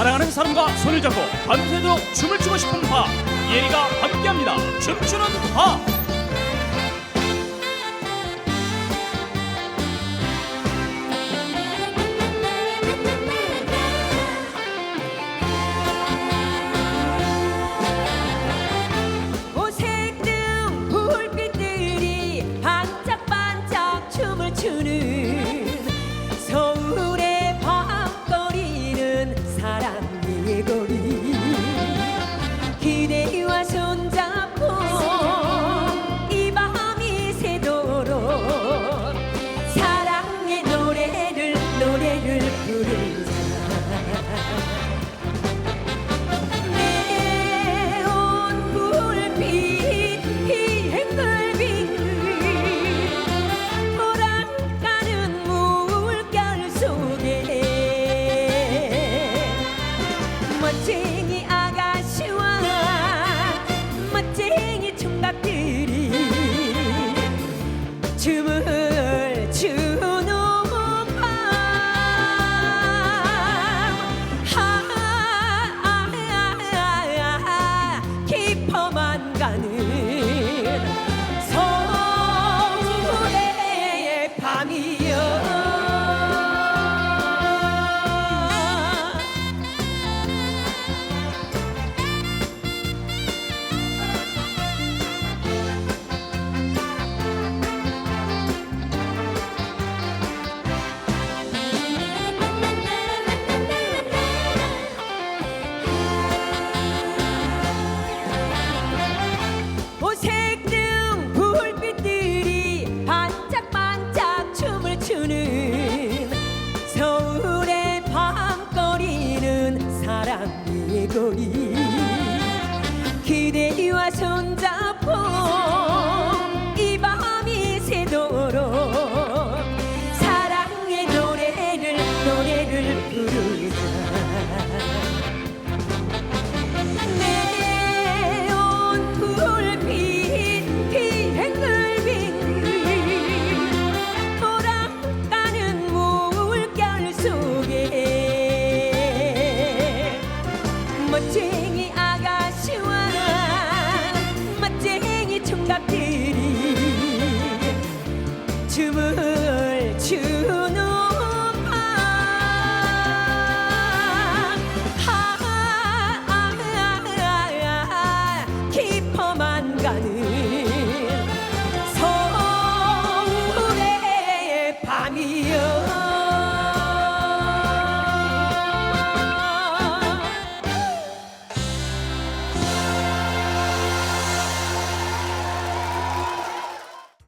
사랑하는 사람과 손을 잡고 밤새도록 춤을 추고 싶은 화 예리가 함께합니다. 춤추는 화. to 뭐 오색 등 불빛들이 반짝반짝 춤을 추는 서울의 밤거리는 사랑의 거리. 기대와 손잡고 춤을 추